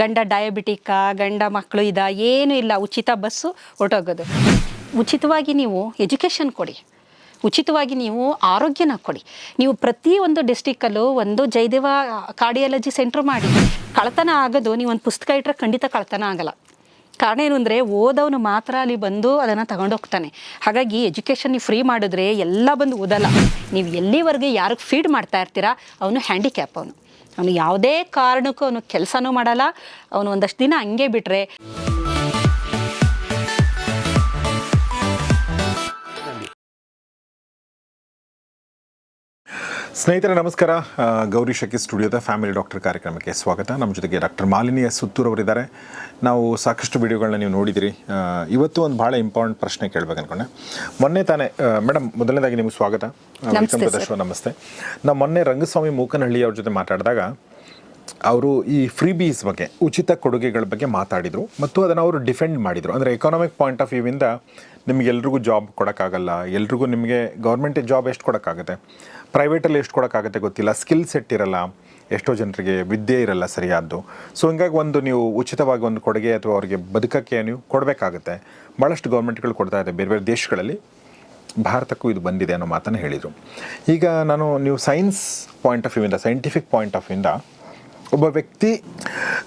ಗಂಡ ಡಯಾಬಿಟಿಕ ಗಂಡ ಮಕ್ಕಳು ಇದ, ಏನು ಇಲ್ಲ. ಉಚಿತ ಬಸ್ಸು ಹೊರಟೋಗೋದು. ಉಚಿತವಾಗಿ ನೀವು ಎಜುಕೇಷನ್ ಕೊಡಿ. ಉಚಿತವಾಗಿ ನೀವು ಆರೋಗ್ಯನ ಕೊಡಿ. ನೀವು ಪ್ರತಿಯೊಂದು ಡಿಸ್ಟಿಕ್ಕಲ್ಲೂ ಒಂದು ಜಯದೇವ ಕಾರ್ಡಿಯಾಲಜಿ ಸೆಂಟ್ರ್ ಮಾಡಿ. ಕಳ್ತನ ಆಗೋದು, ನೀವು ಒಂದು ಪುಸ್ತಕ ಇಟ್ಟರೆ ಖಂಡಿತ ಕಳ್ತನ ಆಗಲ್ಲ. ಕಾರಣ ಏನು ಅಂದರೆ, ಓದವನು ಮಾತ್ರ ಅಲ್ಲಿ ಬಂದು ಅದನ್ನು ತಗೊಂಡೋಗ್ತಾನೆ ಹಾಗಾಗಿ ಎಜುಕೇಷನ್ ನೀವು ಫ್ರೀ ಮಾಡಿದ್ರೆ ಎಲ್ಲ ಬಂದು ಓದಲ್ಲ. ನೀವು ಎಲ್ಲಿವರೆಗೆ ಯಾರಿಗೆ ಫೀಡ್ ಮಾಡ್ತಾ ಇರ್ತೀರಾ, ಅವನು ಹ್ಯಾಂಡಿಕ್ಯಾಪ್ ಅವನು. ಅವನು ಯಾವುದೇ ಕಾರಣಕ್ಕೂ ಅವನು ಕೆಲಸನೂ ಮಾಡಲ್ಲ. ಅವನು ಒಂದಷ್ಟು ದಿನ ಹಂಗೆ ಬಿಟ್ಟರೆ ಸ್ನೇಹಿತರೆ ನಮಸ್ಕಾರ. ಗೌರಿ ಶಕಿ ಸ್ಟುಡಿಯೋದ ಫ್ಯಾಮಿಲಿ ಡಾಕ್ಟರ್ ಕಾರ್ಯಕ್ರಮಕ್ಕೆ ಸ್ವಾಗತ. ನಮ್ಮ ಜೊತೆಗೆ ಡಾಕ್ಟರ್ ಮಾಲಿನಿ ಎಸ್ ಸುತ್ತೂರ್ ಅವರಿದ್ದಾರೆ. ನಾವು ಸಾಕಷ್ಟು ವಿಡಿಯೋಗಳನ್ನ ನೀವು ನೋಡಿದಿರಿ. ಇವತ್ತು ಒಂದು ಭಾಳ ಇಂಪಾರ್ಟೆಂಟ್ ಪ್ರಶ್ನೆ ಕೇಳಬೇಕು ಅನ್ಕೊಂಡೆ. ಮೊನ್ನೆ ತಾನೇ ಮೇಡಮ್ ಮೊದಲನೇದಾಗಿ ನಿಮಗೆ ಸ್ವಾಗತ. ಶೋ, ನಮಸ್ತೆ ನಾವು ಮೊನ್ನೆ ರಂಗಸ್ವಾಮಿ ಮೂಕನಹಳ್ಳಿ ಅವ್ರ ಜೊತೆ ಮಾತಾಡಿದಾಗ ಅವರು ಈ ಫ್ರೀ ಬೀಸ್ ಬಗ್ಗೆ ಉಚಿತ ಕೊಡುಗೆಗಳ ಬಗ್ಗೆ ಮಾತಾಡಿದರು ಮತ್ತು ಅದನ್ನು ಅವರು ಡಿಫೆಂಡ್ ಮಾಡಿದರು. ಅಂದರೆ ಎಕಾನಮಿಕ್ ಪಾಯಿಂಟ್ ಆಫ್ ವ್ಯೂವಿಂದ ನಿಮಗೆಲ್ರಿಗೂ ಜಾಬ್ ಕೊಡೋಕ್ಕಾಗಲ್ಲ ಎಲ್ರಿಗೂ ನಿಮಗೆ ಗೌರ್ಮೆಂಟ್ ಜಾಬ್ ಎಷ್ಟು ಕೊಡೋಕ್ಕಾಗುತ್ತೆ? ಪ್ರೈವೇಟಲ್ಲಿ ಎಷ್ಟು ಕೊಡೋಕ್ಕಾಗುತ್ತೆ ಗೊತ್ತಿಲ್ಲ. ಸ್ಕಿಲ್ ಸೆಟ್ ಇರಲ್ಲ. ಎಷ್ಟೋ ಜನರಿಗೆ ವಿದ್ಯೆ ಇರಲ್ಲ ಸರಿಯಾದ್ದು. ಸೊ ಹಿಂಗಾಗಿ ಒಂದು ನೀವು ಉಚಿತವಾಗಿ ಒಂದು ಕೊಡುಗೆ ಅಥವಾ ಅವರಿಗೆ ಬದುಕಕ್ಕೆ ನೀವು ಕೊಡಬೇಕಾಗುತ್ತೆ. ಭಾಳಷ್ಟು ಗೌರ್ಮೆಂಟ್ಗಳು ಕೊಡ್ತಾ ಇದೆ ಬೇರೆ ಬೇರೆ ದೇಶಗಳಲ್ಲಿ. ಭಾರತಕ್ಕೂ ಇದು ಬಂದಿದೆ ಅನ್ನೋ ಮಾತನ್ನು ಹೇಳಿದರು. ಈಗ ನಾನು ನೀವು ಸೈನ್ಸ್ ಪಾಯಿಂಟ್ ಆಫ್ ವ್ಯೂವಿಂದ ಸೈಂಟಿಫಿಕ್ ಪಾಯಿಂಟ್ ಆಫ್ ವ್ಯೂಯಿಂದ ಒಬ್ಬ ವ್ಯಕ್ತಿ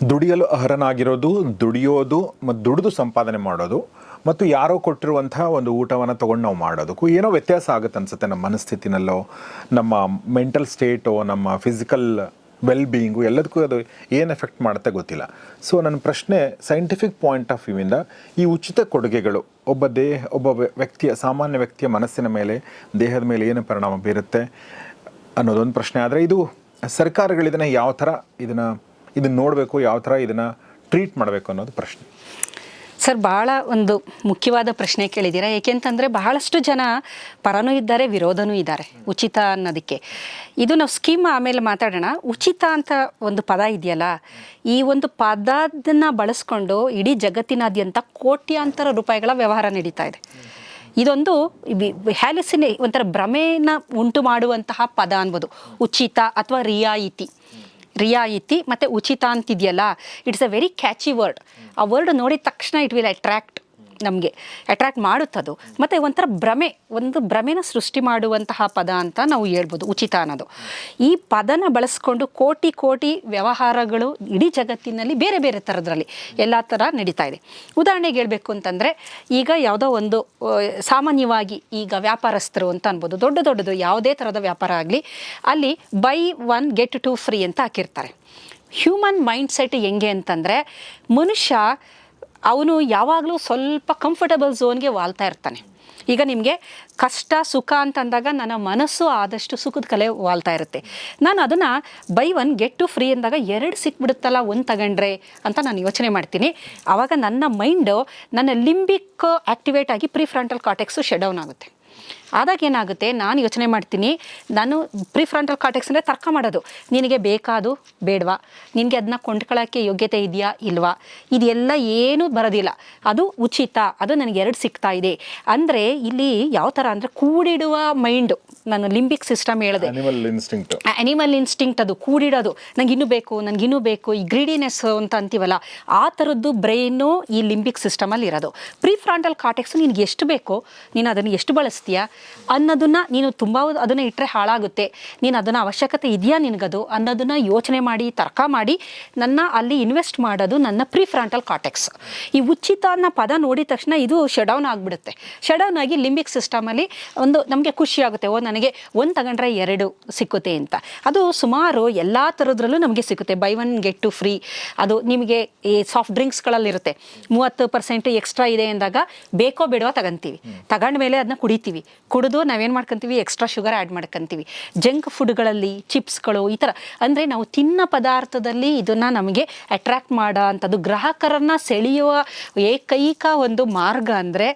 ದುಡಿಯಲು ಅರ್ಹನಾಗಿರೋದು, ದುಡಿಯೋದು ಮತ್ತು ದುಡಿದು ಸಂಪಾದನೆ ಮಾಡೋದು ಮತ್ತು ಯಾರೋ ಕೊಟ್ಟಿರುವಂತಹ ಒಂದು ಊಟವನ್ನು ತೊಗೊಂಡು ನಾವು ಮಾಡೋದಕ್ಕೂ ಏನೋ ವ್ಯತ್ಯಾಸ ಆಗುತ್ತೆ ಅನ್ಸುತ್ತೆ ನಮ್ಮ ಮನಸ್ಥಿತಿನಲ್ಲೋ, ನಮ್ಮ ಮೆಂಟಲ್ ಸ್ಟೇಟೋ ನಮ್ಮ ಫಿಸಿಕಲ್ ವೆಲ್ ಬೀಯಿಂಗು ಎಲ್ಲದಕ್ಕೂ ಅದು ಏನು ಎಫೆಕ್ಟ್ ಮಾಡುತ್ತೆ ಗೊತ್ತಿಲ್ಲ. ಸೊ ನನ್ನ ಪ್ರಶ್ನೆ ಸೈಂಟಿಫಿಕ್ ಪಾಯಿಂಟ್ ಆಫ್ ವ್ಯೂವಿಂದ ಈ ಉಚಿತ ಕೊಡುಗೆಗಳು, ಒಬ್ಬ ದೇಹ, ಒಬ್ಬ ವ್ಯ- ವ್ಯಕ್ತಿಯ, ಸಾಮಾನ್ಯ ವ್ಯಕ್ತಿಯ ಮನಸ್ಸಿನ ಮೇಲೆ, ದೇಹದ ಮೇಲೆ ಏನು ಪರಿಣಾಮ ಬೀರುತ್ತೆ ಅನ್ನೋದೊಂದು ಪ್ರಶ್ನೆ. ಆದರೆ ಇದು ಸರ್ಕಾರಗಳು ಇದನ್ನು ಯಾವ ಥರ ಇದನ್ನು ಇದನ್ನು ನೋಡಬೇಕು, ಯಾವ ಥರ ಇದನ್ನು ಟ್ರೀಟ್ ಮಾಡಬೇಕು ಅನ್ನೋದು ಪ್ರಶ್ನೆ. ಸರ್ ಭಾಳ ಒಂದು ಮುಖ್ಯವಾದ ಪ್ರಶ್ನೆ ಕೇಳಿದ್ದೀರಾ? ಏಕೆಂತಂದರೆ ಬಹಳಷ್ಟು ಜನ ಪರನೂ ಇದ್ದಾರೆ, ವಿರೋಧನೂ ಇದ್ದಾರೆ, ಉಚಿತ ಅನ್ನೋದಕ್ಕೆ. ಇದು ನಾವು ಸ್ಕೀಮ್ ಆಮೇಲೆ ಮಾತಾಡೋಣ. ಉಚಿತ ಅಂತ ಒಂದು ಪದ ಇದೆಯಲ್ಲ, ಈ ಒಂದು ಪದದನ್ನ ಬಳಸ್ಕೊಂಡು ಇಡೀ ಜಗತ್ತಿನಾದ್ಯಂತ ಕೋಟ್ಯಾಂತರ ರೂಪಾಯಿಗಳ ವ್ಯವಹಾರ ನಡೀತಾ ಇದೆ. ಇದೊಂದು ಹ್ಯಾಲಿಸಿನೇ, ಒಂಥರ ಭ್ರಮೇನ ಉಂಟು ಮಾಡುವಂತಹ ಪದ ಅನ್ಬೋದು. ಉಚಿತ ಅಥವಾ ರಿಯಾಯಿತಿ. ರಿಯಾಯಿತಿ ಮತ್ತು ಉಚಿತ ಅಂತಿದೆಯಲ್ಲ? It's a very catchy word ಆ ವರ್ಡ್ ನೋಡಿದ ತಕ್ಷಣ ಇಟ್ ವಿಲ್ ಅಟ್ರ್ಯಾಕ್ಟ್ ನಮಗೆ ಅಟ್ರ್ಯಾಕ್ಟ್ ಮಾಡುತ್ತದು, ಮತ್ತು ಒಂಥರ ಭ್ರಮೆ, ಒಂದು ಭ್ರಮೆನ ಸೃಷ್ಟಿ ಮಾಡುವಂತಹ ಪದ ಅಂತ ನಾವು ಹೇಳ್ಬೋದು, ಉಚಿತ ಅನ್ನೋದು. ಈ ಪದನ ಬಳಸ್ಕೊಂಡು ಕೋಟಿ ಕೋಟಿ ವ್ಯವಹಾರಗಳು ಇಡೀ ಜಗತ್ತಿನಲ್ಲಿ ಬೇರೆ ಬೇರೆ ಥರದ್ರಲ್ಲಿ ಎಲ್ಲ ಥರ ನಡೀತಾ ಇದೆ. ಉದಾಹರಣೆಗೆ ಹೇಳಬೇಕು ಅಂತಂದರೆ, ಈಗ ಯಾವುದೋ ಒಂದು ಸಾಮಾನ್ಯವಾಗಿ ಈಗ ವ್ಯಾಪಾರಸ್ಥರು ಅಂತ ಅನ್ಬೋದು, ದೊಡ್ಡ ದೊಡ್ಡದು ಯಾವುದೇ ಥರದ ವ್ಯಾಪಾರ ಆಗಲಿ, ಅಲ್ಲಿ buy one get two free ಅಂತ ಹಾಕಿರ್ತಾರೆ. ಹ್ಯೂಮನ್ ಮೈಂಡ್ ಸೆಟ್ ಹೆಂಗೆ ಅಂತಂದರೆ, ಮನುಷ್ಯ ಅವನು ಯಾವಾಗಲೂ ಸ್ವಲ್ಪ ಕಂಫರ್ಟಬಲ್ ಝೋನ್ಗೆ ವಾಲ್ತಾ ಇರ್ತಾನೆ. ಈಗ ನಿಮಗೆ ಕಷ್ಟ, ಸುಖ ಅಂತಂದಾಗ ನನ್ನ ಮನಸ್ಸು ಆದಷ್ಟು ಸುಖದ ಕಲೆ ವಾಲ್ತಾ ಇರುತ್ತೆ. ನಾನು ಅದನ್ನು buy one get two free ಅಂದಾಗ ಎರಡು ಸಿಕ್ಬಿಡುತ್ತಲ್ಲ ಒಂದು ತಗೊಂಡ್ರೆ ಅಂತ ನಾನು ಯೋಚನೆ ಮಾಡ್ತೀನಿ. ಆವಾಗ ನನ್ನ ಮೈಂಡು ನನ್ನ ಲಿಂಬಿಕ್ ಆ್ಯಕ್ಟಿವೇಟ್ ಆಗಿ prefrontal cortex shut down down ಆಗುತ್ತೆ. ಆದಾಗ ಏನಾಗುತ್ತೆ ನಾನು ಯೋಚನೆ ಮಾಡ್ತೀನಿ ನಾನು ಪ್ರಿಫ್ರಂಟಲ್ ಕಾಟೆಕ್ಸ್ ಅಂದರೆ ತರ್ಕ ಮಾಡೋದು. ನಿನಗೆ ಬೇಕಾದು ಬೇಡವಾ? ನಿನಗೆ ಅದನ್ನ ಕೊಂಡ್ಕೊಳ್ಳೋಕ್ಕೆ ಯೋಗ್ಯತೆ ಇದೆಯಾ ಇಲ್ವಾ? ಇದೆಲ್ಲ ಏನೂ ಬರೋದಿಲ್ಲ. ಅದು ಉಚಿತ ಅದು ನನಗೆ ಎರಡು ಸಿಗ್ತಾ ಇದೆ. ಅಂದರೆ ಇಲ್ಲಿ ಯಾವ ಥರ ಅಂದರೆ ಕೂಡಿಡುವ ಮೈಂಡು ನಾನು ಲಿಂಬಿಕ್ ಸಿಸ್ಟಮ್ ಹೇಳಿದೆ. ಅನಿಮಲ್ ಇನ್ಸ್ಟಿಂಕ್ಟ್ ಅದು ಕೂಡಿಡೋದು. ನನಗೆ ಇನ್ನೂ ಬೇಕು ನನಗೆ ಇನ್ನೂ ಬೇಕು ಈ ಗ್ರೀಡಿನೆಸ್ ಅಂತ ಅಂತೀವಲ್ಲ ಆ ಥರದ್ದು ಬ್ರೈನು ಈ ಲಿಂಬಿಕ್ ಸಿಸ್ಟಮಲ್ಲಿ ಇರೋದು. ಪ್ರೀಫ್ರಾಂಟಲ್ ಕಾಟೆಕ್ಸ್ ನಿನಗೆ ಎಷ್ಟು ಬೇಕೋ ನೀನು ಅದನ್ನು ಎಷ್ಟು ಬಳಸ್ತೀಯಾ? ಅನ್ನೋದನ್ನ ನೀನು ತುಂಬ ಅದನ್ನು ಇಟ್ಟರೆ ಹಾಳಾಗುತ್ತೆ. ನೀನು ಅದನ್ನು ಅವಶ್ಯಕತೆ ಇದೆಯಾ ನಿನಗದು? ಅನ್ನೋದನ್ನು ಯೋಚನೆ ಮಾಡಿ, ತರ್ಕ ಮಾಡಿ, ನನ್ನ ಅಲ್ಲಿ ಇನ್ವೆಸ್ಟ್ ಮಾಡೋದು ನನ್ನ ಪ್ರಿಫ್ರಾಂಟಲ್ ಕಾಟೆಕ್ಸ್ ಈ ಉಚಿತ ಅನ್ನೋ ಪದ ನೋಡಿದ ತಕ್ಷಣ ಇದು ಶಡೌನ್ ಆಗಿಬಿಡುತ್ತೆ. ಶಡೌನ್ ಆಗಿ ಲಿಂಬಿಕ್ ಸಿಸ್ಟಮಲ್ಲಿ ಒಂದು ನಮಗೆ ಖುಷಿ ಆಗುತ್ತೆ, ಓ ನನಗೆ ಒಂದು ತಗೊಂಡ್ರೆ ಎರಡು ಸಿಕ್ಕುತ್ತೆ ಅಂತ. ಅದು ಸುಮಾರು ಎಲ್ಲ ಥರದ್ರಲ್ಲೂ ನಮಗೆ ಸಿಗುತ್ತೆ buy one get two free ಅದು ನಿಮಗೆ ಈ ಸಾಫ್ಟ್ ಡ್ರಿಂಕ್ಸ್ಗಳಲ್ಲಿರುತ್ತೆ ಮೂವತ್ತು ಪರ್ಸೆಂಟ್ ಎಕ್ಸ್ಟ್ರಾ ಇದೆ ಅಂದಾಗ ಬೇಕೋ ಬೇಡವೋ ತಗೊಂತೀವಿ. ತಗೊಂಡ್ಮೇಲೆ ಅದನ್ನ ಕುಡಿತೀವಿ. ಕುಡಿದು ನಾವೇನು ಮಾಡ್ಕೊಂತೀವಿ? ಎಕ್ಸ್ಟ್ರಾ ಶುಗರ್ ಆ್ಯಡ್ ಮಾಡ್ಕೊಂತೀವಿ. ಜಂಕ್ ಫುಡ್ಗಳಲ್ಲಿ ಚಿಪ್ಸ್ಗಳು ಈ ಥರ ಅಂದರೆ ನಾವು ತಿನ್ನೋ ಪದಾರ್ಥದಲ್ಲಿ ಇದನ್ನು ನಮಗೆ ಅಟ್ರ್ಯಾಕ್ಟ್ ಮಾಡೋ ಅಂಥದ್ದು ಗ್ರಾಹಕರನ್ನು ಸೆಳೆಯುವ ಏಕೈಕ ಒಂದು ಮಾರ್ಗ ಅಂದರೆ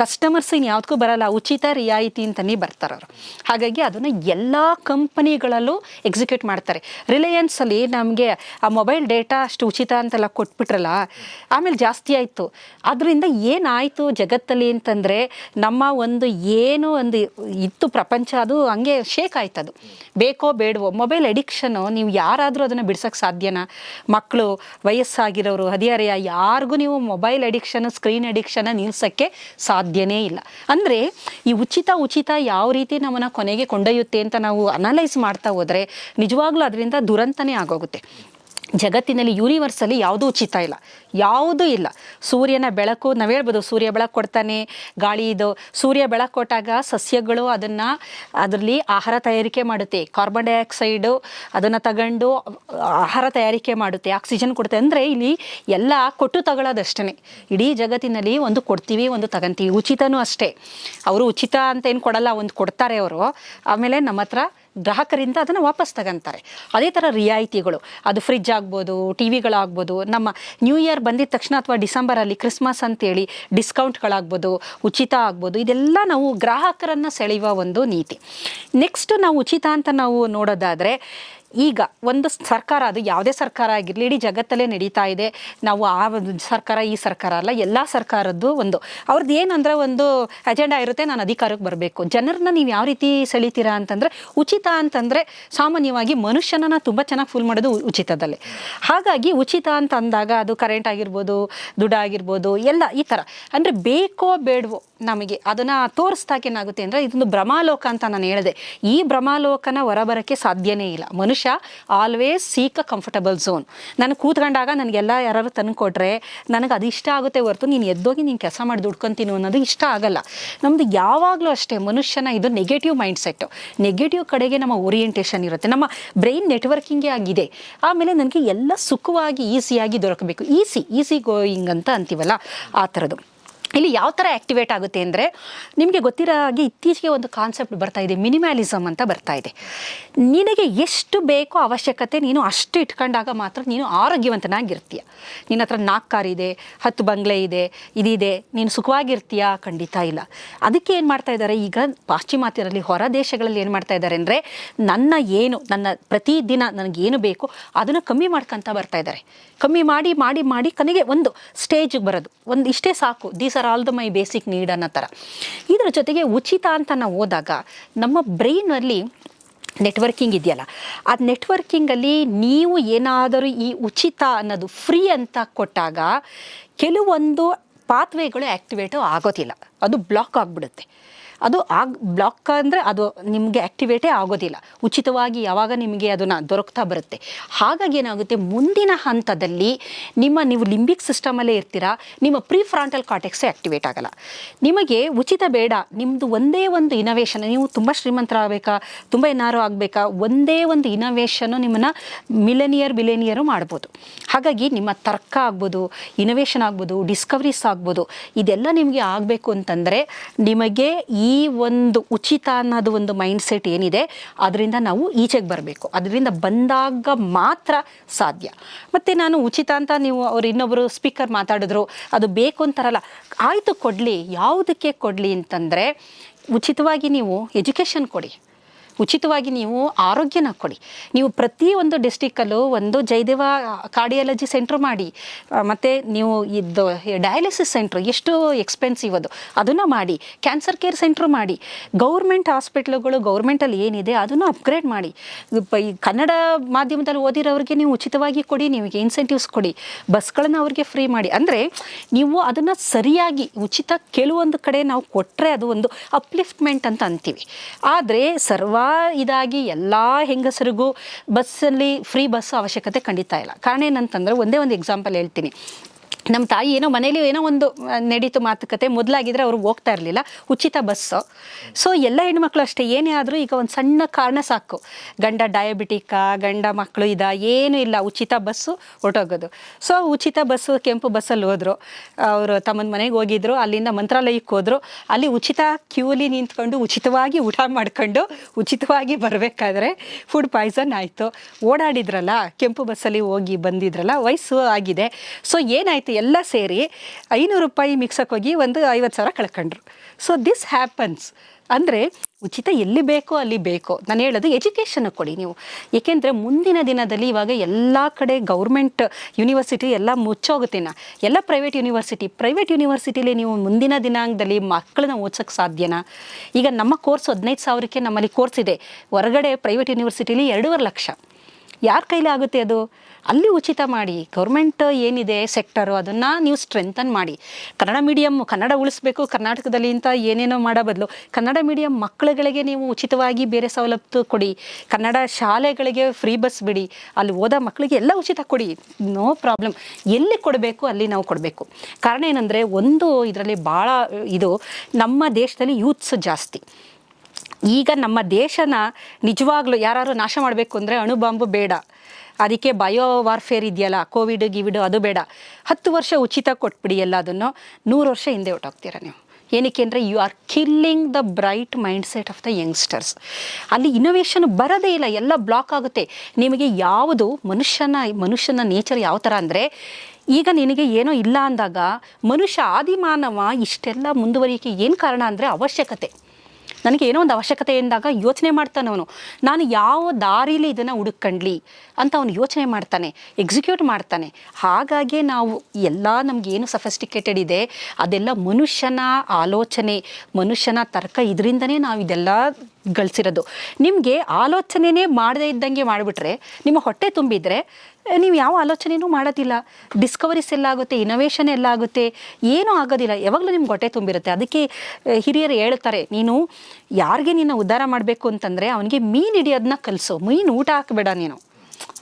ಕಸ್ಟಮರ್ಸ್ ಇನ್ನು ಯಾವುದಕ್ಕೂ ಬರಲ್ಲ. ಉಚಿತ ರಿಯಾಯಿತಿ ಅಂತಲೇ ಬರ್ತಾರವ್ರು ಹಾಗಾಗಿ ಅದನ್ನು ಎಲ್ಲ ಕಂಪನಿಗಳಲ್ಲೂ ಎಕ್ಸಿಕ್ಯೂಟ್ ಮಾಡ್ತಾರೆ. ರಿಲಯನ್ಸಲ್ಲಿ ನಮಗೆ ಆ ಮೊಬೈಲ್ ಡೇಟಾ ಅಷ್ಟು ಉಚಿತ ಅಂತೆಲ್ಲ ಕೊಟ್ಬಿಟ್ರಲ್ಲ, ಆಮೇಲೆ ಜಾಸ್ತಿ ಆಯಿತು. ಅದರಿಂದ ಏನಾಯಿತು ಜಗತ್ತಲ್ಲಿ ಅಂತಂದರೆ ನಮ್ಮ ಒಂದು ಏನು ಒಂದು ಇತ್ತು ಪ್ರಪಂಚ, ಅದು ಹಂಗೆ ಶೇಕ್ ಆಯ್ತದು. ಬೇಕೋ ಬೇಡವೋ ಮೊಬೈಲ್ ಎಡಿಕ್ಷನು ನೀವು ಯಾರಾದರೂ ಅದನ್ನು ಬಿಡ್ಸೋಕ್ಕೆ ಸಾಧ್ಯನಾ? ಮಕ್ಕಳು ವಯಸ್ಸಾಗಿರೋರು, ಹದಿಹರೆಯ ಯಾರಿಗೂ ನೀವು ಮೊಬೈಲ್ ಅಡಿಕ್ಷನ್ ಸ್ಕ್ರೀನ್ ಅಡಿಕ್ಷನ್ ನಿಲ್ಸೋಕ್ಕೆ ಸಾಧ್ಯನೇ ಇಲ್ಲ. ಅಂದರೆ ಈ ಉಚಿತ ಉಚಿತ ಯಾವ ರೀತಿ ನಮ್ಮನ್ನು ಕೊನೆಗೆ ಕೊಂಡೊಯ್ಯುತ್ತೆ ಅಂತ ನಾವು ಅನಲೈಸ್ ಮಾಡ್ತಾ ಹೋದರೆ ನಿಜವಾಗ್ಲೂ ಅದರಿಂದ ದುರಂತನೇ ಆಗೋಗುತ್ತೆ. ಜಗತ್ತಿನಲ್ಲಿ ಯೂನಿವರ್ಸಲ್ಲಿ ಯಾವುದೂ ಉಚಿತ ಇಲ್ಲ. ಯಾವುದೂ ಇಲ್ಲ. ಸೂರ್ಯನ ಬೆಳಕು, ನಾವು ಹೇಳ್ಬೋದು ಸೂರ್ಯ ಬೆಳಕು ಕೊಡ್ತಾನೆ, ಗಾಳಿ ಇದು. ಸೂರ್ಯ ಬೆಳಕು ಕೊಟ್ಟಾಗ ಸಸ್ಯಗಳು ಅದನ್ನು ಅದರಲ್ಲಿ ಆಹಾರ ತಯಾರಿಕೆ ಮಾಡುತ್ತೆ. ಕಾರ್ಬನ್ ಡೈಆಕ್ಸೈಡು ಅದನ್ನು ತಗೊಂಡು ಆಹಾರ ತಯಾರಿಕೆ ಮಾಡುತ್ತೆ. ಆಕ್ಸಿಜನ್ ಕೊಡುತ್ತೆ. ಅಂದರೆ ಇಲ್ಲಿ ಎಲ್ಲ ಕೊಟ್ಟು ತಗೊಳ್ಳೋದಷ್ಟೇ ಇಡೀ ಜಗತ್ತಿನಲ್ಲಿ ಒಂದು ಕೊಡ್ತೀವಿ, ಒಂದು ತಗೊಂತೀವಿ. ಉಚಿತನೂ ಅಷ್ಟೇ. ಅವರು ಉಚಿತ ಅಂತ ಏನು ಕೊಡಲ್ಲ, ಒಂದು ಕೊಡ್ತಾರೆ ಅವರು. ಆಮೇಲೆ ನಮ್ಮ ಹತ್ರ ಗ್ರಾಹಕರಿಂದ ಅದನ್ನು ವಾಪಸ್ ತಗೊಂತಾರೆ. ಅದೇ ಥರ ರಿಯಾಯಿತಿಗಳು. ಅದು ಫ್ರಿಜ್ ಆಗ್ಬೋದು ಟಿ ವಿಗಳಾಗ್ಬೋದು ನಮ್ಮ ನ್ಯೂ ಇಯರ್ ಬಂದಿದ ತಕ್ಷಣ ಅಥವಾ ಡಿಸೆಂಬರಲ್ಲಿ ಕ್ರಿಸ್ಮಸ್ ಅಂತೇಳಿ ಡಿಸ್ಕೌಂಟ್ಗಳಾಗ್ಬೋದು, ಉಚಿತ ಆಗ್ಬೋದು, ಇದೆಲ್ಲ ನಾವು ಗ್ರಾಹಕರನ್ನು ಸೆಳೆಯುವ ಒಂದು ನೀತಿ. ನೆಕ್ಸ್ಟ್ ನಾವು ಉಚಿತ ಅಂತ ನಾವು ನೋಡೋದಾದರೆ ಈಗ ಒಂದು ಸರ್ಕಾರ, ಅದು ಯಾವುದೇ ಸರ್ಕಾರ ಆಗಿರಲಿ, ಇಡೀ ಜಗತ್ತಲ್ಲೇ ನಡೀತಾ ಇದೆ. ನಾವು ಆ ಸರ್ಕಾರ, ಈ ಸರ್ಕಾರ ಅಲ್ಲ, ಎಲ್ಲ ಸರ್ಕಾರದ್ದು ಒಂದು. ಅವ್ರದ್ದು ಏನಂದ್ರೆ ಒಂದು ಅಜೆಂಡಾ ಇರುತ್ತೆ, ನಾನು ಅಧಿಕಾರಕ್ಕೆ ಬರಬೇಕು. ಜನರನ್ನ ನೀವು ಯಾವ ರೀತಿ ಸೆಳಿತೀರಾ ಅಂತಂದರೆ, ಉಚಿತ ಅಂತಂದರೆ ಸಾಮಾನ್ಯವಾಗಿ ಮನುಷ್ಯನನ್ನ ತುಂಬ ಚೆನ್ನಾಗಿ ಫುಲ್ ಮಾಡೋದು ಉಚಿತದಲ್ಲಿ. ಹಾಗಾಗಿ ಉಚಿತ ಅಂತ ಅಂದಾಗ ಅದು ಕರೆಂಟ್ ಆಗಿರ್ಬೋದು, ದುಡ್ಡು ಆಗಿರ್ಬೋದು, ಎಲ್ಲ ಈ ಥರ ಅಂದರೆ ಬೇಕೋ ಬೇಡವೋ ನಮಗೆ ಅದನ್ನು ತೋರಿಸ್ದಾಗ ಏನಾಗುತ್ತೆ ಅಂದರೆ ಇದೊಂದು ಭ್ರಮಾಲೋಕ ಅಂತ ನಾನು ಹೇಳಿದೆ. ಈ ಭ್ರಮಾಲೋಕನ ಹೊರಬರೋಕ್ಕೆ ಸಾಧ್ಯನೇ ಇಲ್ಲ. ಮನುಷ್ಯ always seek a comfortable zone ನಾನು ಕೂತ್ಕೊಂಡಾಗ ನನಗೆಲ್ಲ ಯಾರು ತಂದು ಕೊಟ್ರೆ ನನಗೆ ಅದು ಇಷ್ಟ ಆಗುತ್ತೆ ಹೊರತು ನೀನು ಎದ್ದೋಗಿ ನೀನು ಕೆಲಸ ಮಾಡಿ ದುಡ್ಕೊಂತೀನಿ ಅನ್ನೋದು ಇಷ್ಟ ಆಗಲ್ಲ. ನಮ್ಮದು ಯಾವಾಗಲೂ ಅಷ್ಟೇ ಮನುಷ್ಯನ ಇದು ನೆಗೆಟಿವ್ ಮೈಂಡ್ ಸೆಟ್ಟು ನೆಗೆಟಿವ್ ಕಡೆಗೆ ನಮ್ಮ ಓರಿಯೆಂಟೇಷನ್ ಇರುತ್ತೆ. ನಮ್ಮ ಬ್ರೈನ್ ನೆಟ್ವರ್ಕಿಂಗೇ ಆಗಿದೆ. ಆಮೇಲೆ ನನಗೆ ಎಲ್ಲ ಸುಖವಾಗಿ ಈಸಿಯಾಗಿ ದೊರಕಬೇಕು. ಈಸಿ ಈಸಿ ಗೋಯಿಂಗ್ ಅಂತ ಅಂತೀವಲ್ಲ, ಆ ಥರದ್ದು. ಇಲ್ಲಿ ಯಾವ ಥರ ಆ್ಯಕ್ಟಿವೇಟ್ ಆಗುತ್ತೆ ಅಂದರೆ ನಿಮಗೆ ಗೊತ್ತಿರೋ ಹಾಗೆ ಇತ್ತೀಚೆಗೆ ಒಂದು ಕಾನ್ಸೆಪ್ಟ್ ಬರ್ತಾ ಇದೆ ಮಿನಿಮ್ಯಾಲಿಸಮ್ ಅಂತ ಬರ್ತಾ ಇದೆ. ನಿನಗೆ ಎಷ್ಟು ಬೇಕೋ ಅವಶ್ಯಕತೆ ನೀನು ಅಷ್ಟು ಇಟ್ಕೊಂಡಾಗ ಮಾತ್ರ ನೀನು ಆರೋಗ್ಯವಂತನಾಗಿರ್ತೀಯ. ನಿನ್ನ ಹತ್ರ ನಾಲ್ಕು ಕಾರ್ ಇದೆ, ಹತ್ತು ಬಂಗ್ಲೆ ಇದೆ, ಇದಿದೆ, ನೀನು ಸುಖವಾಗಿರ್ತೀಯ? ಖಂಡಿತ ಇಲ್ಲ. ಅದಕ್ಕೆ ಏನು ಮಾಡ್ತಾ ಇದ್ದಾರೆ? ಈಗ ಪಾಶ್ಚಿಮಾತ್ಯರಲ್ಲಿ, ಹೊರ ದೇಶಗಳಲ್ಲಿ ಏನು ಮಾಡ್ತಾ ಇದ್ದಾರೆ ಅಂದರೆ ನನ್ನ ಏನು, ನನ್ನ ಪ್ರತಿದಿನ ನನಗೇನು ಬೇಕೋ ಅದನ್ನು ಕಮ್ಮಿ ಮಾಡ್ಕೊತ ಬರ್ತಾ ಇದ್ದಾರೆ. ಕಮ್ಮಿ ಮಾಡಿ ಮಾಡಿ ಮಾಡಿ ಕೊನೆಗೆ ಒಂದು ಸ್ಟೇಜಿಗೆ ಬರೋದು. ಒಂದು ಇಷ್ಟೇ ಸಾಕು. These are all the my basic need ಅನ್ನೋ ಥರ. ಇದರ ಜೊತೆಗೆ ಉಚಿತ ಅಂತ ನಾವು ಹೋದಾಗ ನಮ್ಮ ಬ್ರೈನಲ್ಲಿ ನೆಟ್ವರ್ಕಿಂಗ್ ಇದೆಯಲ್ಲ ಆ ನೆಟ್ವರ್ಕಿಂಗಲ್ಲಿ ನೀವು ಏನಾದರೂ ಈ ಉಚಿತ ಅನ್ನೋದು ಫ್ರೀ ಅಂತ ಕೊಟ್ಟಾಗ ಕೆಲವೊಂದು ಪಾತ್ವೇಗಳು ಆ್ಯಕ್ಟಿವೇಟು ಆಗೋದಿಲ್ಲ. ಅದು ಬ್ಲಾಕ್ ಆಗಿಬಿಡುತ್ತೆ. ಅದು ಆಗ ಬ್ಲಾಕ್ ಅಂದರೆ ಅದು ನಿಮಗೆ ಆ್ಯಕ್ಟಿವೇಟೇ ಆಗೋದಿಲ್ಲ. ಉಚಿತವಾಗಿ ಯಾವಾಗ ನಿಮಗೆ ಅದನ್ನು ದೊರಕ್ತಾ ಬರುತ್ತೆ. ಹಾಗಾಗಿ ಏನಾಗುತ್ತೆ, ಮುಂದಿನ ಹಂತದಲ್ಲಿ ನಿಮ್ಮ ನೀವು ಲಿಂಬಿಕ್ ಸಿಸ್ಟಮಲ್ಲೇ ಇರ್ತೀರಾ, ನಿಮ್ಮ ಪ್ರೀ ಫ್ರಾಂಟಲ್ ಕಾಟೆಕ್ಸೇ ಆ್ಯಕ್ಟಿವೇಟ್ ಆಗಲ್ಲ. ನಿಮಗೆ ಉಚಿತ ಬೇಡ ನಿಮ್ಮದು ಒಂದೇ ಒಂದು ಇನೋವೇಷನ್ ನೀವು ತುಂಬ ಶ್ರೀಮಂತರಾಗಬೇಕಾ, ತುಂಬ ಏನಾರು ಆಗಬೇಕಾ, ಒಂದೇ ಒಂದು ಇನೋವೇಷನ್ನು ನಿಮ್ಮನ್ನು ಮಿಲೆನಿಯರ್ ಬಿಲೆನಿಯರು ಮಾಡ್ಬೋದು. ಹಾಗಾಗಿ ನಿಮ್ಮ ತರ್ಕ ಆಗ್ಬೋದು ಇನೋವೇಷನ್ ಆಗ್ಬೋದು ಡಿಸ್ಕವರೀಸ್ ಆಗ್ಬೋದು, ಇದೆಲ್ಲ ನಿಮಗೆ ಆಗಬೇಕು ಅಂತಂದರೆ ನಿಮಗೆ ಈ ಒಂದು ಉಚಿತ ಅನ್ನೋದು ಒಂದು ಮೈಂಡ್ ಸೆಟ್ ಏನಿದೆ, ಅದರಿಂದ ನಾವು ಈಚೆಗೆ ಬರಬೇಕು. ಅದರಿಂದ ಬಂದಾಗ ಮಾತ್ರ ಸಾಧ್ಯ. ಮತ್ತು ನಾನು ಉಚಿತ ಅಂತ ನೀವು ಅವ್ರು ಇನ್ನೊಬ್ಬರು ಸ್ಪೀಕರ್ ಮಾತಾಡಿದ್ರು, ಅದು ಬೇಕು ಅಂತಾರಲ್ಲ, ಆಯಿತು ಕೊಡಲಿ, ಯಾವುದಕ್ಕೆ ಕೊಡಲಿ ಅಂತಂದರೆ, ಉಚಿತವಾಗಿ ನೀವು ಎಜುಕೇಷನ್ ಕೊಡಿ. ಉಚಿತವಾಗಿ ನೀವು ಆರೋಗ್ಯನ ಕೊಡಿ. ನೀವು ಪ್ರತಿ ಒಂದು ಡಿಸ್ಟಿಕ್ಕಲ್ಲೂ ಒಂದು ಜಯದೇವ ಕಾರ್ಡಿಯಾಲಜಿ ಸೆಂಟ್ರ್ ಮಾಡಿ ಮತ್ತು ನೀವು ಇದು ಡಯಾಲಿಸಿಸ್ ಸೆಂಟ್ರ್, ಎಷ್ಟು ಎಕ್ಸ್ಪೆನ್ಸಿವ್ ಅದು, ಅದನ್ನು ಮಾಡಿ, ಕ್ಯಾನ್ಸರ್ ಕೇರ್ ಸೆಂಟ್ರ್ ಮಾಡಿ, ಗೌರ್ಮೆಂಟ್ ಹಾಸ್ಪಿಟ್ಲುಗಳು ಗೌರ್ಮೆಂಟಲ್ಲಿ ಏನಿದೆ ಅದನ್ನು ಅಪ್ಗ್ರೇಡ್ ಮಾಡಿ. ಈ ಕನ್ನಡ ಮಾಧ್ಯಮದಲ್ಲಿ ಓದಿರೋರಿಗೆ ನೀವು ಉಚಿತವಾಗಿ ಕೊಡಿ, ನಿಮಗೆ ಇನ್ಸೆಂಟಿವ್ಸ್ ಕೊಡಿ, ಬಸ್ಗಳನ್ನು ಅವ್ರಿಗೆ ಫ್ರೀ ಮಾಡಿ. ಅಂದರೆ ನೀವು ಅದನ್ನು ಸರಿಯಾಗಿ ಉಚಿತ ಕೆಲವೊಂದು ಕಡೆ ನಾವು ಕೊಟ್ಟರೆ ಅದು ಒಂದು ಅಪ್ಲಿಫ್ಟ್ಮೆಂಟ್ ಅಂತ ಅಂತೀವಿ. ಆದರೆ ಸರ್ವ ಇದಾಗಿ ಎಲ್ಲ ಹೆಂಗಸರಿಗೂ ಬಸ್ಸಲ್ಲಿ ಫ್ರೀ ಬಸ್ ಅವಶ್ಯಕತೆ ಖಂಡಿತ ಇಲ್ಲ. ಕಾರಣ ಏನಂತಂದರೆ ಒಂದೇ ಒಂದು ಎಕ್ಸಾಂಪಲ್ ಹೇಳ್ತೀನಿ. ನಮ್ಮ ತಾಯಿ ಏನೋ ಮನೇಲಿ ಏನೋ ಒಂದು ನಡೀತು ಮಾತುಕತೆ, ಮೊದಲಾಗಿದ್ರೆ ಅವರು ಹೋಗ್ತಾ ಇರಲಿಲ್ಲ. ಉಚಿತ ಬಸ್ಸು ಸೊ ಎಲ್ಲ ಹೆಣ್ಮಕ್ಳು ಅಷ್ಟೇ, ಏನೇ ಆದರೂ ಈಗ ಒಂದು ಸಣ್ಣ ಕಾರಣ ಸಾಕು. ಗಂಡ ಡಯಾಬಿಟಿಕಾ ಗಂಡ ಮಕ್ಕಳು ಇದ, ಏನೂ ಇಲ್ಲ. ಉಚಿತ ಬಸ್ಸು ಹೊರಟೋಗೋದು. ಸೊ ಉಚಿತ ಬಸ್ಸು ಕೆಂಪು ಬಸ್ಸಲ್ಲಿ ಹೋದರು. ಅವರು ತಮ್ಮನ ಮನೆಗೆ ಹೋಗಿದ್ರು, ಅಲ್ಲಿಂದ ಮಂತ್ರಾಲಯಕ್ಕೆ ಹೋದರು. ಅಲ್ಲಿ ಉಚಿತ ಕ್ಯೂಲಿ ನಿಂತ್ಕೊಂಡು ಉಚಿತವಾಗಿ ಊಟ ಮಾಡ್ಕೊಂಡು ಉಚಿತವಾಗಿ ಬರಬೇಕಾದ್ರೆ ಫುಡ್ ಪಾಯ್ಸನ್ ಆಯಿತು. ಓಡಾಡಿದ್ರಲ್ಲ, ಕೆಂಪು ಬಸ್ಸಲ್ಲಿ ಹೋಗಿ ಬಂದಿದ್ರಲ್ಲ, ವಯಸ್ಸು ಆಗಿದೆ. ಸೊ ಏನಾಯಿತು ಎಲ್ಲ ಸೇರಿ ಐನೂರು ರೂಪಾಯಿ ಮಿಕ್ಸಕ್ಕೆ ಹೋಗಿ ಒಂದು ಐವತ್ತು ಸಾವಿರ ಕಳ್ಕೊಂಡ್ರು. ಸೊ ದಿಸ್ ಹ್ಯಾಪನ್ಸ್ ಅಂದರೆ ಉಚಿತ ಎಲ್ಲಿ ಬೇಕೋ ಅಲ್ಲಿ ಬೇಕೋ. ನಾನು ಹೇಳೋದು ಎಜುಕೇಷನ್ ಕೊಡಿ ನೀವು. ಏಕೆಂದರೆ ಮುಂದಿನ ದಿನದಲ್ಲಿ ಇವಾಗ ಎಲ್ಲ ಕಡೆ ಗೌರ್ಮೆಂಟ್ ಯೂನಿವರ್ಸಿಟಿ ಎಲ್ಲ ಮುಚ್ಚೋಗುತ್ತಿನ ಎಲ್ಲ ಪ್ರೈವೇಟ್ ಯೂನಿವರ್ಸಿಟಿ ಪ್ರೈವೇಟ್ ಯೂನಿವರ್ಸಿಟಿಲಿ ನೀವು ಮುಂದಿನ ದಿನಾಂಕದಲ್ಲಿ ಮಕ್ಕಳನ್ನ ಓದ್ಸೋಕ್ಕೆ ಸಾಧ್ಯನಾ? ಈಗ ನಮ್ಮ ಕೋರ್ಸ್ ಹದಿನೈದು ಸಾವಿರಕ್ಕೆ ನಮ್ಮಲ್ಲಿ ಕೋರ್ಸ್ ಇದೆ. ಹೊರಗಡೆ ಪ್ರೈವೇಟ್ ಯೂನಿವರ್ಸಿಟಿಲಿ ಎರಡೂವರೆ ಲಕ್ಷ. ಯಾರ ಕೈಲಿ ಆಗುತ್ತೆ ಅದು? ಅಲ್ಲಿ ಉಚಿತ ಮಾಡಿ ಗೌರ್ಮೆಂಟ್ ಏನಿದೆ ಸೆಕ್ಟರು ಅದನ್ನು ನೀವು ಸ್ಟ್ರೆಂಥನ್ ಮಾಡಿ. ಕನ್ನಡ ಮೀಡಿಯಮ್ ಕನ್ನಡ ಉಳಿಸ್ಬೇಕು, ಕರ್ನಾಟಕದಲ್ಲಿ ಇಂಥ ಏನೇನೋ ಮಾಡೋ ಬದಲು, ಕನ್ನಡ ಮೀಡಿಯಮ್ ಮಕ್ಕಳುಗಳಿಗೆ ನೀವು ಉಚಿತವಾಗಿ ಬೇರೆ ಸವಲತ್ತು ಕೊಡಿ. ಕನ್ನಡ ಶಾಲೆಗಳಿಗೆ ಫ್ರೀ ಬಸ್ ಬಿಡಿ. ಅಲ್ಲಿ ಓದೋ ಮಕ್ಕಳಿಗೆ ಎಲ್ಲ ಉಚಿತ ಕೊಡಿ. ನೋ ಪ್ರಾಬ್ಲಮ್ ಎಲ್ಲಿ ಕೊಡಬೇಕು, ಅಲ್ಲಿ ನಾವು ಕೊಡಬೇಕು. ಕಾರಣ ಏನಂದರೆ, ಒಂದು ಇದರಲ್ಲಿ ಭಾಳ ಇದು, ನಮ್ಮ ದೇಶದಲ್ಲಿ ಯೂತ್ಸ್ ಜಾಸ್ತಿ. ಈಗ ನಮ್ಮ ದೇಶನ ನಿಜವಾಗ್ಲೂ ಯಾರು ನಾಶ ಮಾಡಬೇಕು ಅಂದರೆ ಅಣುಬಾಂಬು ಬೇಡ. ಅದಕ್ಕೆ ಬಯೋ ವಾರ್ಫೇರ್ ಇದೆಯಲ್ಲ ಕೋವಿಡ್ ಗಿವಿಡ್ ಅದು ಬೇಡ. ಹತ್ತು ವರ್ಷ ಉಚಿತ ಕೊಟ್ಬಿಡಿ ಎಲ್ಲದನ್ನು. ನೂರು ವರ್ಷ ಹಿಂದೆ ಹೊಟ್ಟೋಗ್ತೀರ ನೀವು? ಏನಕ್ಕೆ ಅಂದರೆ you are killing the bright mind set of the youngsters ಅಲ್ಲಿ ಇನೋವೇಷನ್ ಬರೋದೇ ಇಲ್ಲ, ಎಲ್ಲ ಬ್ಲಾಕ್ ಆಗುತ್ತೆ. ನಿಮಗೆ ಯಾವುದು ಮನುಷ್ಯನ ಮನುಷ್ಯನ ನೇಚರ್ ಯಾವ ಥರ ಅಂದರೆ, ಈಗ ನಿನಗೆ ಏನೋ ಇಲ್ಲ ಅಂದಾಗ ಮನುಷ್ಯ ಆದಿಮಾನವ ಇಷ್ಟೆಲ್ಲ ಮುಂದುವರಿಕೆ ಏನು ಕಾರಣ ಅಂದರೆ ಅವಶ್ಯಕತೆ. ನನಗೆ ಏನೋ ಒಂದು ಅವಶ್ಯಕತೆ ಎಂದಾಗ ಯೋಚನೆ ಮಾಡ್ತಾನೆ ಅವನು. ನಾನು ಯಾವ ದಾರಿಲಿ ಇದನ್ನು ಹುಡುಕೊಂಡ್ಲಿ ಅಂತ ಅವನು ಯೋಚನೆ ಮಾಡ್ತಾನೆ ಎಕ್ಸಿಕ್ಯೂಟ್ ಮಾಡ್ತಾನೆ. ಹಾಗಾಗಿ ನಾವು ಎಲ್ಲ ನಮಗೇನು ಸಫೆಸ್ಟಿಕೇಟೆಡ್ ಇದೆ, ಅದೆಲ್ಲ ಮನುಷ್ಯನ ಆಲೋಚನೆ, ಮನುಷ್ಯನ ತರ್ಕ ಇದರಿಂದನೇ ನಾವು ಇದೆಲ್ಲ ಗಳಿಸಿರೋದು. ನಿಮಗೆ ಆಲೋಚನೆನೇ ಮಾಡದೇ ಇದ್ದಂಗೆ ಮಾಡಿಬಿಟ್ರೆ, ನಿಮ್ಮ ಹೊಟ್ಟೆ ತುಂಬಿದರೆ ನೀವು ಯಾವ ಆಲೋಚನೆಯೂ ಮಾಡೋದಿಲ್ಲ. ಡಿಸ್ಕವರೀಸ್ ಎಲ್ಲ ಆಗುತ್ತೆ ಇನೋವೇಷನ್ ಎಲ್ಲ ಆಗುತ್ತೆ, ಏನೂ ಆಗೋದಿಲ್ಲ. ಯಾವಾಗಲೂ ನಿಮ್ಗೆ ಹೊಟ್ಟೆ ತುಂಬಿರುತ್ತೆ. ಅದಕ್ಕೆ ಹಿರಿಯರು ಹೇಳ್ತಾರೆ, ನೀನು ಯಾರಿಗೆ ನಿನ್ನ ಉದ್ಧಾರ ಮಾಡಬೇಕು ಅಂತಂದರೆ ಅವನಿಗೆ ಮೀನು ಹಿಡಿಯೋದನ್ನ ಕಲಿಸು. ಮೀನು ಊಟ ಹಾಕಬೇಡ ನೀನು.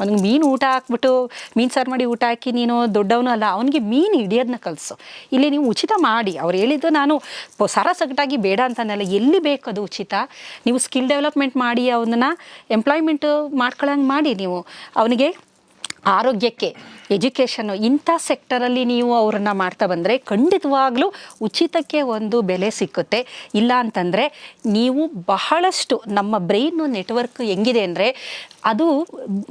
ಅವ್ನಿಗೆ ಮೀನು ಊಟ ಹಾಕ್ಬಿಟ್ಟು, ಮೀನು ಸಾರು ಮಾಡಿ ಊಟ ಹಾಕಿ ನೀನು ದೊಡ್ಡವನು ಅಲ್ಲ, ಅವನಿಗೆ ಮೀನು ಹಿಡಿಯೋದನ್ನ ಕಲಿಸು. ಇಲ್ಲಿ ನೀವು ಉಚಿತ ಮಾಡಿ. ಅವ್ರು ಹೇಳಿದ್ದು ನಾನು ಸರ ಸಗಟಾಗಿ ಬೇಡ ಅಂತಾನಲ್ಲ. ಎಲ್ಲಿ ಅದು ಉಚಿತ? ನೀವು ಸ್ಕಿಲ್ ಡೆವಲಪ್ಮೆಂಟ್ ಮಾಡಿ ಅವನನ್ನು, ಎಂಪ್ಲಾಯ್ಮೆಂಟು ಮಾಡ್ಕೊಳ್ಳೋಂಗೆ ಮಾಡಿ ನೀವು. ಅವನಿಗೆ ಆರೋಗ್ಯಕ್ಕೆ ಎಜುಕೇಷನ್ನು ಇಂಥ ಸೆಕ್ಟರಲ್ಲಿ ನೀವು ಅವ್ರನ್ನ ಮಾಡ್ತಾ ಬಂದರೆ ಖಂಡಿತವಾಗ್ಲೂ ಉಚಿತಕ್ಕೆ ಒಂದು ಬೆಲೆ ಸಿಕ್ಕುತ್ತೆ. ಇಲ್ಲ ಅಂತಂದರೆ ನೀವು ಬಹಳಷ್ಟು ನಮ್ಮ ಬ್ರೈನು ನೆಟ್ವರ್ಕ್ ಹೆಂಗಿದೆ ಅಂದರೆ ಅದು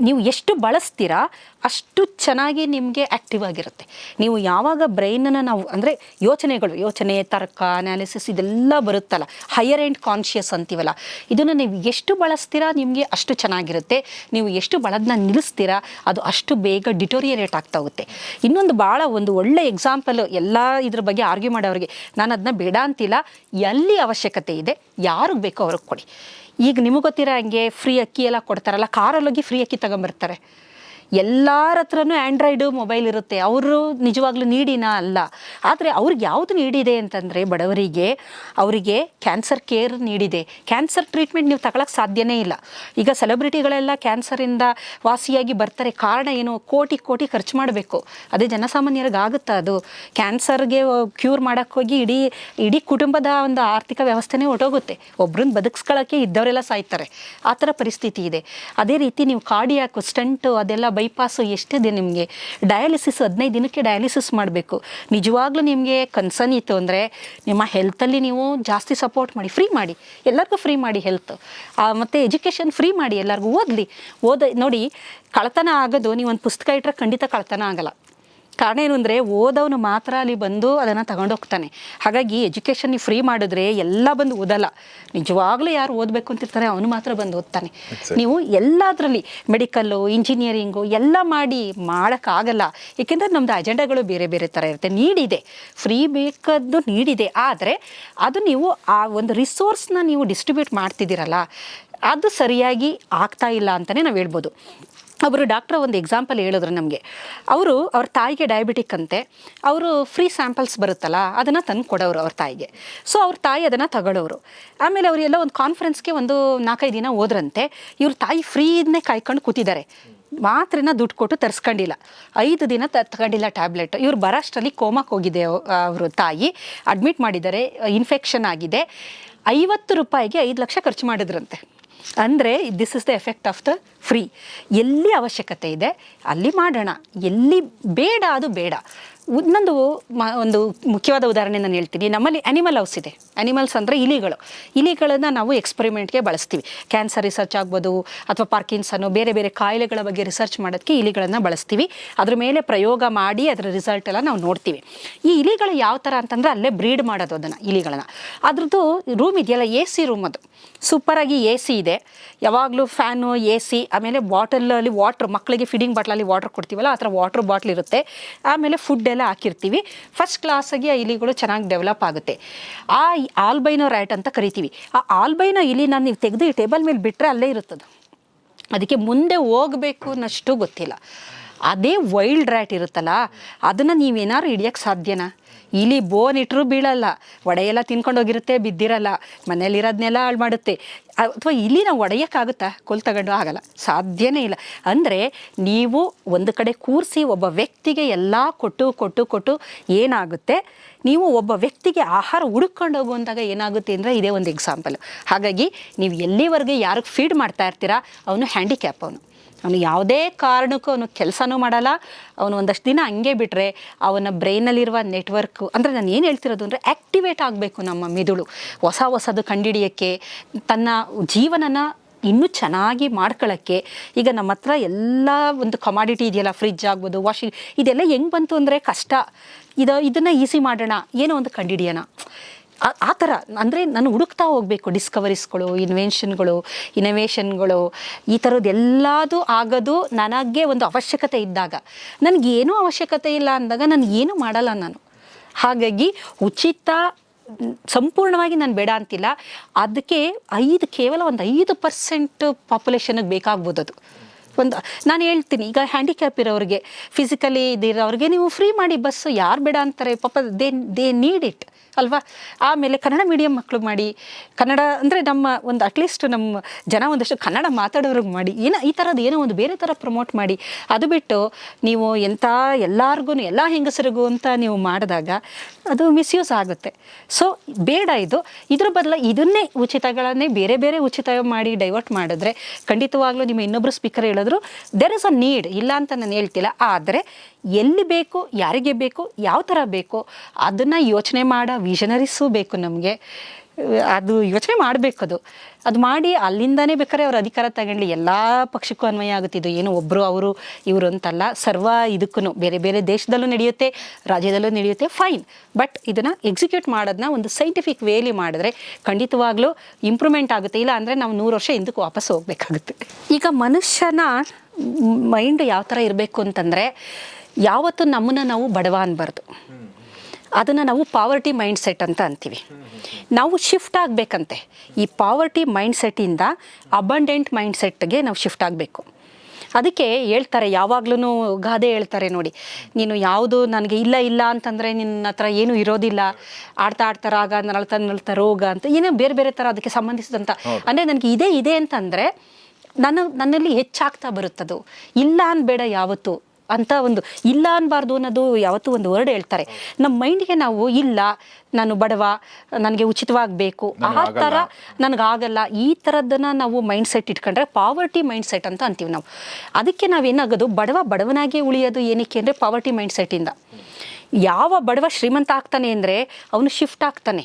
ನೀವು ಎಷ್ಟು ಬಳಸ್ತೀರಾ ಅಷ್ಟು ಚೆನ್ನಾಗಿ ನಿಮಗೆ ಆ್ಯಕ್ಟಿವ್ ಆಗಿರುತ್ತೆ. ನೀವು ಯಾವಾಗ ಬ್ರೈನನ್ನು ನಾವು ಅಂದರೆ ಯೋಚನೆಗಳು, ಯೋಚನೆ, ತರ್ಕ ಅನಾಲಿಸಿಸ್ ಇದೆಲ್ಲ ಬರುತ್ತಲ್ಲ ಹೈಯರ್ ಆ್ಯಂಡ್ ಕಾನ್ಷಿಯಸ್ ಅಂತೀವಲ್ಲ, ಇದನ್ನು ನೀವು ಎಷ್ಟು ಬಳಸ್ತೀರಾ ನಿಮಗೆ ಅಷ್ಟು ಚೆನ್ನಾಗಿರುತ್ತೆ. ನೀವು ಎಷ್ಟು ಬಳದನ್ನ ನಿಲ್ಲಿಸ್ತೀರಾ ಅದು ಅಷ್ಟು ಬೇಗ ಡಿಟೋರಿಯರೇಟ್ ಆಗ್ತಾ ಹೋಗುತ್ತೆ. ಇನ್ನೊಂದು ಭಾಳ ಒಂದು ಒಳ್ಳೆ ಎಕ್ಸಾಂಪಲ್ ಎಲ್ಲ ಇದ್ರ ಬಗ್ಗೆ ಆರ್ಗ್ಯೂ ಮಾಡೋರಿಗೆ, ನಾನು ಅದನ್ನ ಬೇಡ ಅಂತಿಲ್ಲ, ಎಲ್ಲಿ ಅವಶ್ಯಕತೆ ಇದೆ, ಯಾರಿಗೆ ಬೇಕೋ ಅವ್ರಿಗೆ ಕೊಡಿ. ಈಗ ನಿಮಗೆ ಗೊತ್ತಿರೋ ಹಂಗೆ ಫ್ರೀ ಅಕ್ಕಿ ಎಲ್ಲ ಕೊಡ್ತಾರಲ್ಲ, ಕಾರಲ್ಲೋಗಿ ಫ್ರೀ ಅಕ್ಕಿ ತಗೊಂಬರ್ತಾರೆ. ಎಲ್ಲರ ಹತ್ರನೂ ಆ್ಯಂಡ್ರಾಯ್ಡು ಮೊಬೈಲ್ ಇರುತ್ತೆ. ಅವರು ನಿಜವಾಗ್ಲೂ ನೀಡಿನ ಅಲ್ಲ. ಆದರೆ ಅವ್ರಿಗೆ ಯಾವುದು ನೀಡಿದೆ ಅಂತಂದರೆ ಬಡವರಿಗೆ ಅವರಿಗೆ ಕ್ಯಾನ್ಸರ್ ಕೇರ್ ನೀಡಿದೆ. ಕ್ಯಾನ್ಸರ್ ಟ್ರೀಟ್ಮೆಂಟ್ ನೀವು ತಗೊಳಕ್ಕೆ ಸಾಧ್ಯನೇ ಇಲ್ಲ. ಈಗ ಸೆಲೆಬ್ರಿಟಿಗಳೆಲ್ಲ ಕ್ಯಾನ್ಸರಿಂದ ವಾಸಿಯಾಗಿ ಬರ್ತಾರೆ. ಕಾರಣ ಏನು? ಕೋಟಿ ಕೋಟಿ ಖರ್ಚು ಮಾಡಬೇಕು. ಅದೇ ಜನಸಾಮಾನ್ಯರಿಗೆ ಆಗುತ್ತಾ ಅದು ಕ್ಯಾನ್ಸರ್ಗೆ ಕ್ಯೂರ್ ಮಾಡೋಕ್ಕೋಗಿ ಇಡೀ ಇಡೀ ಕುಟುಂಬದ ಒಂದು ಆರ್ಥಿಕ ವ್ಯವಸ್ಥೆನೇ ಹೊಟ್ಟೋಗುತ್ತೆ ಒಬ್ರನ್ನ ಬದುಕಿಸ್ಕೊಳ್ಳೋಕ್ಕೆ ಇದ್ದವರೆಲ್ಲ ಸಾಯ್ತಾರೆ. ಆ ಥರ ಪರಿಸ್ಥಿತಿ ಇದೆ. ಅದೇ ರೀತಿ ನೀವು ಕಾಡಿಯಾಕು ಸ್ಟಂಟು ಅದೆಲ್ಲ ಬೈಪಾಸು ಎಷ್ಟಿದೆ ನಿಮಗೆ? ಡಯಾಲಿಸಿಸ್ ಹದಿನೈದು ದಿನಕ್ಕೆ ಡಯಾಲಿಸಿಸ್ ಮಾಡಬೇಕು. ನಿಜವಾಗ್ಲೂ ನಿಮಗೆ ಕನ್ಸರ್ನ್ ಇತ್ತು ಅಂದರೆ ನಿಮ್ಮ ಹೆಲ್ತಲ್ಲಿ ನೀವು ಜಾಸ್ತಿ ಸಪೋರ್ಟ್ ಮಾಡಿ ಫ್ರೀ ಮಾಡಿ. ಎಲ್ಲರಿಗೂ ಫ್ರೀ ಮಾಡಿ ಹೆಲ್ತ್ ಮತ್ತು ಎಜುಕೇಷನ್ ಫ್ರೀ ಮಾಡಿ ಎಲ್ಲರಿಗೂ ಓದಲಿ. ಓದ, ನೋಡಿ ಕಳ್ತನ ಆಗೋದು ಒಂದು ಪುಸ್ತಕ ಇಟ್ಟರೆ ಖಂಡಿತ ಕಳ್ತನ ಆಗಲ್ಲ. ಕಾರಣ ಏನು ಅಂದರೆ ಓದವನು ಮಾತ್ರ ಅಲ್ಲಿ ಬಂದು ಅದನ್ನು ತಗೊಂಡೋಗ್ತಾನೆ ಹಾಗಾಗಿ ಎಜುಕೇಷನ್ ನೀವು ಫ್ರೀ ಮಾಡಿದ್ರೆ ಎಲ್ಲ ಬಂದು ಓದಲ್ಲ. ನಿಜವಾಗ್ಲೂ ಯಾರು ಓದಬೇಕು ಅಂತಿರ್ತಾರೆ ಅವನು ಮಾತ್ರ ಬಂದು ಓದ್ತಾನೆ. ನೀವು ಎಲ್ಲದರಲ್ಲಿ ಮೆಡಿಕಲ್ಲು ಇಂಜಿನಿಯರಿಂಗು ಎಲ್ಲ ಮಾಡಿ ಮಾಡೋಕ್ಕಾಗಲ್ಲ. ಏಕೆಂದರೆ ನಮ್ಮದು ಅಜೆಂಡಾಗಳು ಬೇರೆ ಬೇರೆ ಥರ ಇರುತ್ತೆ. ನೀಡಿದೆ. ಫ್ರೀ ಬೇಕದ್ದು ನೀಡಿದೆ. ಆದರೆ ಅದು ನೀವು ಆ ಒಂದು ರಿಸೋರ್ಸ್ನ ನೀವು ಡಿಸ್ಟ್ರಿಬ್ಯೂಟ್ ಮಾಡ್ತಿದ್ದೀರಲ್ಲ ಅದು ಸರಿಯಾಗಿ ಆಗ್ತಾ ಇಲ್ಲ ಅಂತಲೇ ನಾವು ಹೇಳ್ಬೋದು. ಒಬ್ಬರು ಡಾಕ್ಟ್ರ್ ಒಂದು ಎಕ್ಸಾಂಪಲ್ ಹೇಳಿದ್ರು ನಮಗೆ. ಅವರು ಅವ್ರ ತಾಯಿಗೆ ಡಯಾಬಿಟಿಕ್ ಅಂತೆ, ಅವರು ಫ್ರೀ ಸ್ಯಾಂಪಲ್ಸ್ ಬರುತ್ತಲ್ಲ, ಅದನ್ನು ತಂದು ಕೊಡೋರು ಅವ್ರ ತಾಯಿಗೆ. ಸೊ ಅವ್ರ ತಾಯಿ ಅದನ್ನು ತಗೊಳ್ಳೋರು ಆಮೇಲೆ ಅವರೆಲ್ಲ ಒಂದು ಕಾನ್ಫರೆನ್ಸ್ಗೆ ಒಂದು ನಾಲ್ಕೈದು ದಿನ ಹೋದ್ರಂತೆ, ಇವ್ರ ತಾಯಿ ಫ್ರೀನೇ ಕಾಯ್ಕೊಂಡು ಕೂತಿದ್ದಾರೆ. ಮಾತ್ರೆನ ದುಡ್ಡು ಕೊಟ್ಟು ತರಿಸ್ಕೊಂಡಿಲ್ಲ. ಐದು ದಿನ ತಗೊಂಡಿಲ್ಲ ಟ್ಯಾಬ್ಲೆಟ್ ಇವ್ರು ಬರಷ್ಟರಲ್ಲಿ ಕೋಮಕ್ಕೆ ಹೋಗಿದೆ ಅವರು ತಾಯಿ. ಅಡ್ಮಿಟ್ ಮಾಡಿದ್ದಾರೆ ಇನ್ಫೆಕ್ಷನ್ ಆಗಿದೆ. ಐವತ್ತು ರೂಪಾಯಿಗೆ ಐದು ಲಕ್ಷ ಖರ್ಚು ಮಾಡಿದ್ರಂತೆ. ಅಂದರೆ this is the effect of the free ಎಲ್ಲಿ ಅವಶ್ಯಕತೆ ಇದೆ, ಅಲ್ಲಿ ಮಾಡೋಣ. ಎಲ್ಲಿ ಬೇಡ ಅದು ಬೇಡ. ಇನ್ನೊಂದು ಒಂದು ಮುಖ್ಯವಾದ ಉದಾಹರಣೆ ನಾನು ಹೇಳ್ತೀನಿ. ನಮ್ಮಲ್ಲಿ ಅನಿಮಲ್ ಹೌಸ್ ಇದೆ. ಅನಿಮಲ್ಸ್ ಅಂದರೆ ಇಲಿಗಳು. ಇಲಿಗಳನ್ನು ನಾವು ಎಕ್ಸ್ಪರಿಮೆಂಟ್ಗೆ ಬಳಸ್ತೀವಿ. ಕ್ಯಾನ್ಸರ್ ರಿಸರ್ಚ್ ಆಗ್ಬೋದು, ಅಥವಾ ಪಾರ್ಕಿನ್ಸನ್ನು ಬೇರೆ ಬೇರೆ ಕಾಯಿಲೆಗಳ ಬಗ್ಗೆ ರಿಸರ್ಚ್ ಮಾಡೋದಕ್ಕೆ ಇಲಿಗಳನ್ನು ಬಳಸ್ತೀವಿ. ಅದ್ರ ಮೇಲೆ ಪ್ರಯೋಗ ಮಾಡಿ ಅದರ ರಿಸಲ್ಟ್ ಎಲ್ಲ ನಾವು ನೋಡ್ತೀವಿ. ಈ ಇಲಿಗಳು ಯಾವ ಥರ ಅಂತಂದರೆ ಅಲ್ಲೇ ಬ್ರೀಡ್ ಮಾಡೋದು ಅದನ್ನು, ಇಲಿಗಳನ್ನು. ಅದ್ರದ್ದು ರೂಮ್ ಇದೆಯಲ್ಲ ಎ ಸಿ ರೂಮ್ ಅದು. ಸೂಪರಾಗಿ ಎ ಸಿ ಇದೆ. ಯಾವಾಗಲೂ ಫ್ಯಾನು ಎ ಸಿ ಆಮೇಲೆ ಬಾಟಲಲ್ಲಿ ವಾಟ್ರ್ ಮಕ್ಕಳಿಗೆ ಫೀಡಿಂಗ್ ಬಾಟ್ಲಲ್ಲಿ ವಾಟ್ರ್ ಕೊಡ್ತೀವಲ್ಲ, ಆ ಥರ ವಾಟ್ರ್ ಬಾಟ್ಲ್ ಇರುತ್ತೆ. ಆಮೇಲೆ ಫುಡ್ ಎಲ್ಲ ಹಾಕಿರ್ತೀವಿ. ಫಸ್ಟ್ ಕ್ಲಾಸಾಗಿ ಆ ಇಲಿಗಳು ಚೆನ್ನಾಗಿ ಡೆವಲಪ್ ಆಗುತ್ತೆ. ಆ ಆಲ್ಬೈನೋ ರ್ಯಾಟ್ ಅಂತ ಕರಿತೀವಿ. ಆ ಆಲ್ಬೈನೋ ಇಲಿನ ನೀವು ತೆಗೆದು ಈ ಟೇಬಲ್ ಮೇಲೆ ಬಿಟ್ಟರೆ ಅಲ್ಲೇ ಇರುತ್ತದೆ. ಅದಕ್ಕೆ ಮುಂದೆ ಹೋಗಬೇಕು ಅನ್ನಷ್ಟು ಗೊತ್ತಿಲ್ಲ. ಅದೇ ವೈಲ್ಡ್ ರ್ಯಾಟ್ ಇರುತ್ತಲ್ಲ, ಅದನ್ನು ನೀವೇನಾದ್ರು ಹಿಡಿಯೋಕ್ಕೆ ಸಾಧ್ಯನಾ? ಇಲ್ಲಿ ಬೋನ್ ಇಟ್ಟರು ಬೀಳಲ್ಲ ಒಡೆಯೆಲ್ಲ ತಿನ್ಕೊಂಡು ಹೋಗಿರುತ್ತೆ, ಬಿದ್ದಿರಲ್ಲ ಮನೇಲಿರೋದನ್ನೆಲ್ಲ ಹಾಳು ಮಾಡುತ್ತೆ. ಅಥವಾ ನಾವು ಒಡೆಯೋಕ್ಕಾಗುತ್ತಾ? ಕೊಲ್ ತಗೊಂಡು ಆಗಲ್ಲ, ಸಾಧ್ಯನೇ ಇಲ್ಲ. ಅಂದರೆ ನೀವು ಒಂದು ಕಡೆ ಕೂರಿಸಿ ಒಬ್ಬ ವ್ಯಕ್ತಿಗೆ ಎಲ್ಲ ಕೊಟ್ಟು ಕೊಟ್ಟು ಕೊಟ್ಟು ಏನಾಗುತ್ತೆ? ನೀವು ಒಬ್ಬ ವ್ಯಕ್ತಿಗೆ ಆಹಾರ ಹುಡುಕೊಂಡು ಹೋಗುವಂತಾಗ ಏನಾಗುತ್ತೆ ಅಂದರೆ ಇದೇ ಒಂದು ಎಕ್ಸಾಂಪಲ್ ಹಾಗಾಗಿ ನೀವು ಎಲ್ಲಿವರೆಗೆ ಯಾರಿಗೆ ಫೀಡ್ ಮಾಡ್ತಾ ಇರ್ತೀರಾ, ಅವನು ಹ್ಯಾಂಡಿಕ್ಯಾಪ್ ಅವನು. ಅವನು ಯಾವುದೇ ಕಾರಣಕ್ಕೂ ಅವನು ಕೆಲಸನೂ ಮಾಡಲ್ಲ. ಅವನು ಒಂದಷ್ಟು ದಿನ ಹಂಗೆ ಬಿಟ್ಟರೆ ಅವನ ಬ್ರೈನಲ್ಲಿರುವ ನೆಟ್ವರ್ಕ್ ಅಂದರೆ ನಾನು ಏನು ಹೇಳ್ತಿರೋದು ಅಂದರೆ ಆ್ಯಕ್ಟಿವೇಟ್ ಆಗಬೇಕು ನಮ್ಮ ಮೆದುಳು. ಹೊಸ ಹೊಸದು ಕಂಡಿಡಿಯೋಕ್ಕೆ, ತನ್ನ ಜೀವನನ ಇನ್ನೂ ಚೆನ್ನಾಗಿ ಮಾಡ್ಕೊಳ್ಳೋಕ್ಕೆ ಈಗ ನಮ್ಮ ಹತ್ರ ಎಲ್ಲ ಒಂದು ಕಮಾಡಿಟಿ ಇದೆಯಲ್ಲ ಫ್ರಿಜ್ ಆಗ್ಬೋದು ವಾಷಿಂಗ್ ಇದೆಲ್ಲ ಹೆಂಗೆ ಬಂತು ಅಂದರೆ ಕಷ್ಟ. ಇದು, ಇದನ್ನು ಈಸಿ ಮಾಡೋಣ, ಏನೋ ಒಂದು ಕಂಡಿಡಿಯೋಣ. ಆ- ಥರ, ಅಂದರೆ ನಾನು ಹುಡುಕ್ತಾ ಹೋಗಬೇಕು ಡಿಸ್ಕವರೀಸ್ಗಳು ಇನ್ವೆನ್ಷನ್ಗಳು ಇನೋವೇಷನ್ಗಳು ಈ ಥರದ್ದು ಎಲ್ಲದು ಆಗೋದು ನನಗೆ ಒಂದು ಅವಶ್ಯಕತೆ ಇದ್ದಾಗ. ನನಗೇನೂ ಅವಶ್ಯಕತೆ ಇಲ್ಲ ಅಂದಾಗ ನಾನು ಏನೂ ಮಾಡಲ್ಲ ನಾನು. ಹಾಗಾಗಿ ಉಚಿತ, ಸಂಪೂರ್ಣವಾಗಿ ನಾನು ಬೇಡ ಅಂತಿಲ್ಲ. ಅದಕ್ಕೆ ಐದು, ಕೇವಲ ಒಂದು ಐದು ಪರ್ಸೆಂಟ್ ಪಾಪ್ಯುಲೇಷನ್ಗೆ ಬೇಕಾಗ್ಬೋದು ಅದು. ಒಂದು ನಾನು ಹೇಳ್ತೀನಿ, ಈಗ ಹ್ಯಾಂಡಿಕ್ಯಾಪ್ ಇರೋರಿಗೆ ಫಿಸಿಕಲಿ ಇದಿರೋರಿಗೆ ನೀವು ಫ್ರೀ ಮಾಡಿ ಬಸ್ಸು ಯಾರು ಬೇಡ ಅಂತಾರೆ, ಪಾಪ ದೇ ದೇ ನೀಡ್ ಇಟ್ ಅಲ್ವಾ? ಆಮೇಲೆ ಕನ್ನಡ ಮೀಡಿಯಂ ಮಕ್ಕಳು ಮಾಡಿ, ಕನ್ನಡ ಅಂದರೆ ನಮ್ಮ ಒಂದು ಅಟ್ಲೀಸ್ಟ್ ನಮ್ಮ ಜನ ಒಂದಷ್ಟು ಕನ್ನಡ ಮಾತಾಡೋರಿಗೆ ಮಾಡಿ ಏನೋ ಈ ಥರದ್ದು ಏನೋ ಒಂದು ಬೇರೆ ಥರ ಪ್ರಮೋಟ್ ಮಾಡಿ, ಅದು ಬಿಟ್ಟು ನೀವು ಎಂಥ ಎಲ್ಲರಿಗೂ, ಎಲ್ಲ ಹೆಂಗಸರಿಗೂ ಅಂತ ನೀವು ಮಾಡಿದಾಗ ಅದು ಮಿಸ್ಯೂಸ್ ಆಗುತ್ತೆ. ಸೊ ಬೇಡ ಇದು. ಇದ್ರ ಬದಲ ಇದನ್ನೇ ಉಚಿತಗಳನ್ನೇ ಬೇರೆ ಬೇರೆ ಉಚಿತ ಮಾಡಿ ಡೈವರ್ಟ್ ಮಾಡಿದ್ರೆ ಖಂಡಿತವಾಗ್ಲೂ ನಿಮ್ಮ ಇನ್ನೊಬ್ಬರು ಸ್ಪೀಕರ್ ಹೇಳಿದ್ರು ದೆರ್ ಇಸ್ ಅ ನೀಡ್ ಇಲ್ಲ ಅಂತ ನಾನು ಹೇಳ್ತಿಲ್ಲ. ಆದರೆ ಎಲ್ಲಿ ಬೇಕು, ಯಾರಿಗೆ ಬೇಕು, ಯಾವ ಥರ ಬೇಕು, ಅದನ್ನು ಯೋಚನೆ ಮಾಡೋ ವಿಷನರೀಸು ಬೇಕು ನಮಗೆ. ಅದು ಯೋಚನೆ ಮಾಡಬೇಕು ಅದು ಅದು ಮಾಡಿ ಅಲ್ಲಿಂದನೇ ಬೇಕಾದ್ರೆ ಅವ್ರ ಅಧಿಕಾರ ತಗೊಂಡು ಎಲ್ಲ ಪಕ್ಷಕ್ಕೂ ಅನ್ವಯ ಆಗುತ್ತೆ. ಇದು ಏನು ಒಬ್ಬರು ಅವರು, ಇವರು ಅಂತಲ್ಲ. ಸರ್ವ ಇದಕ್ಕೂ ಬೇರೆ ಬೇರೆ ದೇಶದಲ್ಲೂ ನಡೆಯುತ್ತೆ, ರಾಜ್ಯದಲ್ಲೂ ನಡೆಯುತ್ತೆ ಫೈನ್ ಬಟ್ ಇದನ್ನು ಎಕ್ಸಿಕ್ಯೂಟ್ ಮಾಡೋದನ್ನ ಒಂದು ಸೈಂಟಿಫಿಕ್ ವೇಲಿ ಮಾಡಿದ್ರೆ ಖಂಡಿತವಾಗ್ಲೂ ಇಂಪ್ರೂವ್ಮೆಂಟ್ ಆಗುತ್ತೆ. ಇಲ್ಲ ಅಂದರೆ ನಾವು ನೂರು ವರ್ಷ ಹಿಂದಕ್ಕೆ ವಾಪಸ್ ಹೋಗಬೇಕಾಗುತ್ತೆ. ಈಗ ಮನುಷ್ಯನ ಮೈಂಡ್ ಯಾವ ಥರ ಇರಬೇಕು ಅಂತಂದರೆ, ಯಾವತ್ತು ನಮ್ಮನ್ನು ನಾವು ಬಡವ ಅನ್ಬಾರ್ದು. ಅದನ್ನು ನಾವು ಪಾವರ್ಟಿ ಮೈಂಡ್ ಸೆಟ್ ಅಂತ ಅಂತೀವಿ. ನಾವು ಶಿಫ್ಟ್ ಆಗಬೇಕಂತೆ. ಈ ಪಾವರ್ಟಿ ಮೈಂಡ್ ಸೆಟ್ಟಿಂದ ಅಬಂಡೆಂಟ್ ಮೈಂಡ್ ಸೆಟ್ಗೆ ನಾವು ಶಿಫ್ಟ್ ಆಗಬೇಕು. ಅದಕ್ಕೆ ಹೇಳ್ತಾರೆ ಯಾವಾಗ್ಲೂ ಗಾದೆ ಹೇಳ್ತಾರೆ ನೋಡಿ ನೀನು ಯಾವುದು ನನಗೆ ಇಲ್ಲ ಇಲ್ಲ ಅಂತಂದರೆ ನಿನ್ನ ಹತ್ರ ಏನೂ ಇರೋದಿಲ್ಲ. ಆಡ್ತಾ ಆಡ್ತಾ ರಾಗ ನಳ್ತಾ ನಳ್ತಾ ರೋಗ ಅಂತ ಏನೋ ಬೇರೆ ಬೇರೆ ಥರ ಅದಕ್ಕೆ ಸಂಬಂಧಿಸಿದಂಥ ಅಂದರೆ ನನಗೆ ಇದೇ ಇದೆ ಅಂತಂದರೆ ನನ್ನ ನನ್ನಲ್ಲಿ ಹೆಚ್ಚಾಗ್ತಾ ಬರುತ್ತದು. ಇಲ್ಲ ಅನ್ಬೇಡ ಯಾವತ್ತು. ಅಂತ ಒಂದು ಇಲ್ಲ ಅನ್ಬಾರ್ದು ಅನ್ನೋದು ಯಾವತ್ತೂ ಒಂದು ವರ್ಡ್ ಹೇಳ್ತಾರೆ. ನಮ್ಮ ಮೈಂಡ್ಗೆ ನಾವು ಇಲ್ಲ ನಾನು ಬಡವ ನನಗೆ ಉಚಿತವಾಗಬೇಕು ಆ ಥರ ನನಗಾಗಲ್ಲ ಈ ಥರದ್ದನ್ನು ನಾವು ಮೈಂಡ್ ಸೆಟ್ ಇಟ್ಕೊಂಡ್ರೆ ಪಾವರ್ಟಿ ಮೈಂಡ್ ಸೆಟ್ ಅಂತ ಅಂತೀವಿ ನಾವು. ಅದಕ್ಕೆ ನಾವೇನಾಗೋದು ಬಡವ ಬಡವನಾಗೆ ಉಳಿಯೋದು ಏನಕ್ಕೆ ಅಂದರೆ ಪಾವರ್ಟಿ ಮೈಂಡ್ ಸೆಟ್ಟಿಂದ ಯಾವ ಬಡವ ಶ್ರೀಮಂತ ಆಗ್ತಾನೆ ಅಂದರೆ ಅವನು ಶಿಫ್ಟ್ ಆಗ್ತಾನೆ.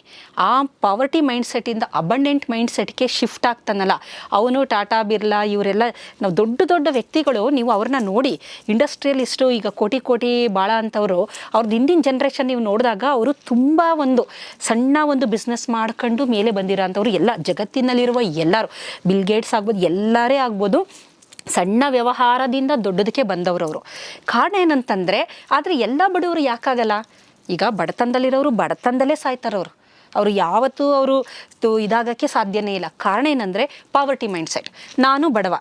ಆ ಪಾವರ್ಟಿ ಮೈಂಡ್ ಸೆಟ್ಟಿಂದ ಅಬಂಡೆಂಟ್ ಮೈಂಡ್ ಸೆಟ್ಗೆ ಶಿಫ್ಟ್ ಆಗ್ತಾನಲ್ಲ. ಅವನು ಟಾಟಾ ಬಿರ್ಲಾ ಇವರೆಲ್ಲ ನಾವು ದೊಡ್ಡ ದೊಡ್ಡ ವ್ಯಕ್ತಿಗಳು, ನೀವು ಅವ್ರನ್ನ ನೋಡಿ ಇಂಡಸ್ಟ್ರಿಯಲಿಸ್ಟು ಈಗ ಕೋಟಿ ಕೋಟಿ ಭಾಳ ಅಂಥವರು ಅವ್ರದ್ದು ಹಿಂದಿನ ಜನ್ರೇಷನ್ ನೀವು ನೋಡಿದಾಗ ಅವರು ತುಂಬ ಒಂದು ಸಣ್ಣ ಒಂದು ಬಿಸ್ನೆಸ್ ಮಾಡ್ಕೊಂಡು ಮೇಲೆ ಬಂದಿರೋ ಅಂಥವ್ರು ಎಲ್ಲ ಜಗತ್ತಿನಲ್ಲಿರುವ ಎಲ್ಲರೂ. ಬಿಲ್ ಗೇಟ್ಸ್ ಆಗ್ಬೋದು, ಎಲ್ಲರೇ ಆಗ್ಬೋದು. ಸಣ್ಣ ವ್ಯವಹಾರದಿಂದ ದೊಡ್ಡದಕ್ಕೆ ಬಂದವರು ಅವರು ಕಾರಣ ಏನಂತಂದರೆ, ಆದರೆ ಎಲ್ಲ ಬಡವರು ಯಾಕಾಗಲ್ಲ? ಈಗ ಬಡತನದಲ್ಲಿರೋರು ಬಡತನದಲ್ಲೇ ಸಾಯ್ತಾರವ್ರು. ಅವರು ಯಾವತ್ತೂ ಅವರು ಇದಾಗಕ್ಕೆ ಸಾಧ್ಯನೇ ಇಲ್ಲ. ಕಾರಣ ಏನಂದರೆ ಪಾವರ್ಟಿ ಮೈಂಡ್ ಸೆಟ್ ನಾನು ಬಡವ.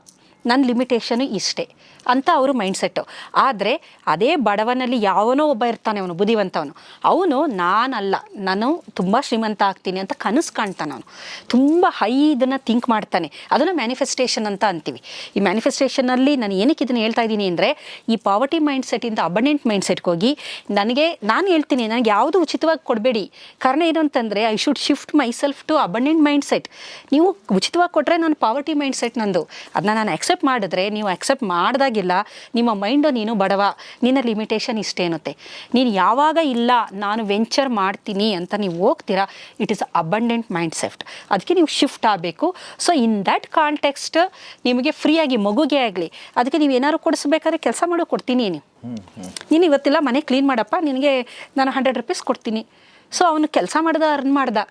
ನನ್ನ ಲಿಮಿಟೇಷನು ಇಷ್ಟೇ. ಅಂತ ಅವರು ಮೈಂಡ್ ಸೆಟ್ಟು ಆದರೆ ಅದೇ ಬಡವನಲ್ಲಿ ಯಾವನೋ ಒಬ್ಬ ಇರ್ತಾನೆ ಅವನು, ಬುದ್ಧಿವಂತವನು. ಅವನು, ನಾನಲ್ಲ, ನಾನು ತುಂಬ ಶ್ರೀಮಂತ ಆಗ್ತೀನಿ ಅಂತ ಕನಸು ಕಾಣ್ತಾನೆ ಅವನು. ತುಂಬ ಹೈ ಇದನ್ನು ಥಿಂಕ್ ಮಾಡ್ತಾನೆ. ಅದನ್ನು ಮ್ಯಾನಿಫೆಸ್ಟೇಷನ್ ಅಂತ ಅಂತೀವಿ. ಈ ಮ್ಯಾನಿಫೆಸ್ಟೇಷನಲ್ಲಿ ನಾನು ಏನಕ್ಕೆ ಇದನ್ನು ಹೇಳ್ತಾ ಇದ್ದೀನಿ ಅಂದರೆ, ಈ ಪಾವರ್ಟಿ ಮೈಂಡ್ ಸೆಟ್ಟಿಂದ ಅಬಂಡೆಂಟ್ ಮೈಂಡ್ ಸೆಟ್ಗೆ ಹೋಗಿ ನನಗೆ, ನಾನು ಹೇಳ್ತೀನಿ, ನನಗೆ ಯಾವುದು ಉಚಿತವಾಗಿ ಕೊಡಬೇಡಿ. ಕಾರಣ ಏನು ಅಂತಂದರೆ I should shift myself to abundant mind set ನೀವು ಉಚಿತವಾಗಿ ಕೊಟ್ಟರೆ ನಾನು ಪಾವರ್ಟಿ ಮೈಂಡ್ ಸೆಟ್ ನಂದು. ಅದನ್ನ ನಾನು ಅಕ್ಸೆಪ್ಟ್ ಮಾಡಿದ್ರೆ, ನೀವು ಅಕ್ಸೆಪ್ಟ್ ಮಾಡಿದಾಗ ಪರವಾಗಿಲ್ಲ. ನಿಮ್ಮ ಮೈಂಡು ನೀನು ಬಡವ. ನಿನ್ನ ಲಿಮಿಟೇಷನ್ ಇಷ್ಟೇನುತ್ತೆ ನೀನು ಯಾವಾಗ ಇಲ್ಲ ನಾನು ವೆಂಚರ್ ಮಾಡ್ತೀನಿ ಅಂತ ನೀವು ಹೋಗ್ತೀರಾ it is abundant mind set ಅದಕ್ಕೆ ನೀವು ಶಿಫ್ಟ್ ಆಗಬೇಕು. ಸೊ ಇನ್ ದ್ಯಾಟ್ ಕಾಂಟೆಕ್ಸ್ಟ್ ನಿಮಗೆ ಫ್ರೀಯಾಗಿ ಮಗುಗೆ ಆಗಲಿ ಅದಕ್ಕೆ ನೀವು ಏನಾದ್ರು ಕೊಡಿಸ್ಬೇಕಾದ್ರೆ ಕೆಲಸ ಮಾಡೋ ಕೊಡ್ತೀನಿ ನೀವು ನೀನು ಇವತ್ತಿಲ್ಲ ಮನೆ ಕ್ಲೀನ್ ಮಾಡಪ್ಪ ನಿನಗೆ ನಾನು ಹಂಡ್ರೆಡ್ ರುಪೀಸ್ ಕೊಡ್ತೀನಿ. ಸೊ ಅವನು ಕೆಲಸ ಮಾಡ್ದ ಅರ್ನ್ ಮಾಡ್ದ.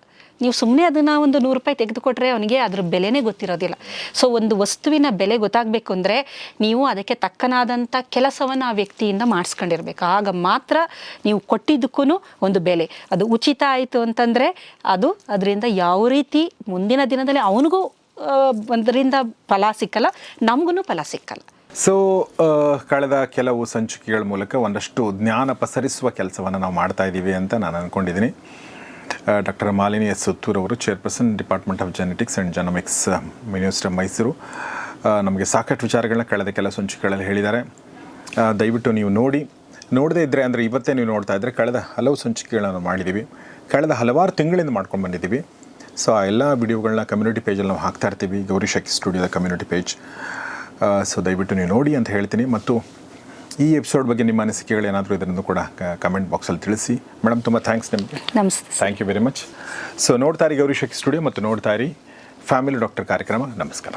ನೀವು ಸುಮ್ಮನೆ ಅದನ್ನು ಒಂದು ನೂರು ರೂಪಾಯಿ ತೆಗೆದುಕೊಟ್ರೆ ಅವನಿಗೆ ಅದ್ರ ಬೆಲೆನೇ ಗೊತ್ತಿರೋದಿಲ್ಲ. ಸೊ ಒಂದು ವಸ್ತುವಿನ ಬೆಲೆ ಗೊತ್ತಾಗಬೇಕು ಅಂದರೆ ನೀವು ಅದಕ್ಕೆ ತಕ್ಕನಾದಂಥ ಕೆಲಸವನ್ನು ಆ ವ್ಯಕ್ತಿಯಿಂದ ಮಾಡಿಸ್ಕೊಂಡಿರ್ಬೇಕು. ಆಗ ಮಾತ್ರ ನೀವು ಕೊಟ್ಟಿದ್ದಕ್ಕೂ ಒಂದು ಬೆಲೆ. ಅದು ಉಚಿತ ಆಯಿತು ಅಂತಂದರೆ ಅದು ಅದರಿಂದ ಯಾವ ರೀತಿ ಮುಂದಿನ ದಿನದಲ್ಲಿ ಅವನಿಗೂ ಒಂದರಿಂದ ಫಲ ಸಿಕ್ಕಲ್ಲ ನಮಗೂ ಫಲ ಸಿಕ್ಕಲ್ಲ. ಸೊ ಕಳೆದ ಕೆಲವು ಸಂಚಿಕೆಗಳ ಮೂಲಕ ಒಂದಷ್ಟು ಜ್ಞಾನ ಪಸರಿಸುವ ಕೆಲಸವನ್ನು ನಾವು ಮಾಡ್ತಾ ಇದ್ದೀವಿ ಅಂತ ನಾನು ಅಂದ್ಕೊಂಡಿದ್ದೀನಿ ಡಾಕ್ಟರ್ ಮಾಲಿನಿ ಎಸ್ ಸುತ್ತೂರ್ ಅವರು chairperson department of genetics and genomics of Mysuru ನಮಗೆ ಸಾಕಷ್ಟು ವಿಚಾರಗಳನ್ನ ಕಳೆದ ಕೆಲ ಸಂಚಿಕೆಗಳಲ್ಲಿ ಹೇಳಿದ್ದಾರೆ. ದಯವಿಟ್ಟು ನೀವು ನೋಡಿ. ನೋಡದೇ ಇದ್ದರೆ ಅಂದರೆ ಇವತ್ತೇ ನೀವು ನೋಡ್ತಾ ಇದ್ದರೆ ಕಳೆದ ಹಲವು ಸಂಚಿಕೆಗಳನ್ನು ಮಾಡಿದ್ದೀವಿ ಕಳೆದ ಹಲವಾರು ತಿಂಗಳಿಂದ ಮಾಡ್ಕೊಂಡು ಬಂದಿದ್ದೀವಿ ಸೊ ಆ ಎಲ್ಲ ವಿಡಿಯೋಗಳನ್ನ ಕಮ್ಯುನಿಟಿ ಪೇಜಲ್ಲಿ ನಾವು ಹಾಕ್ತಾ ಇರ್ತೀವಿ. ಗೌರಿ ಶಕ್ತಿ ಸ್ಟುಡಿಯೋದ ಕಮ್ಯುನಿಟಿ ಪೇಜ್ ಸೊ ದಯವಿಟ್ಟು ನೀವು ನೋಡಿ ಅಂತ ಹೇಳ್ತೀನಿ. ಮತ್ತು ಈ ಎಪಿಸೋಡ್ ಬಗ್ಗೆ ನಿಮ್ಮ ಅನಿಸಿಕೆಗಳು ಏನಾದರೂ ಇದನ್ನು ಕೂಡ ಕಮೆಂಟ್ ಬಾಕ್ಸಲ್ಲಿ ತಿಳಿಸಿ. ಮೇಡಮ್ ತುಂಬ ಥ್ಯಾಂಕ್ಸ್ ನಿಮಗೆ. ನಮಸ್ತೆ thank you very much so ನೋಡ್ತಾ ಇರಿ ಗೌರಿ ಶಕ್ತಿ ಸ್ಟುಡಿಯೋ ಮತ್ತು ನೋಡ್ತಾ ಇರಿ ಫ್ಯಾಮಿಲಿ ಡಾಕ್ಟರ್ ಕಾರ್ಯಕ್ರಮ. ನಮಸ್ಕಾರ.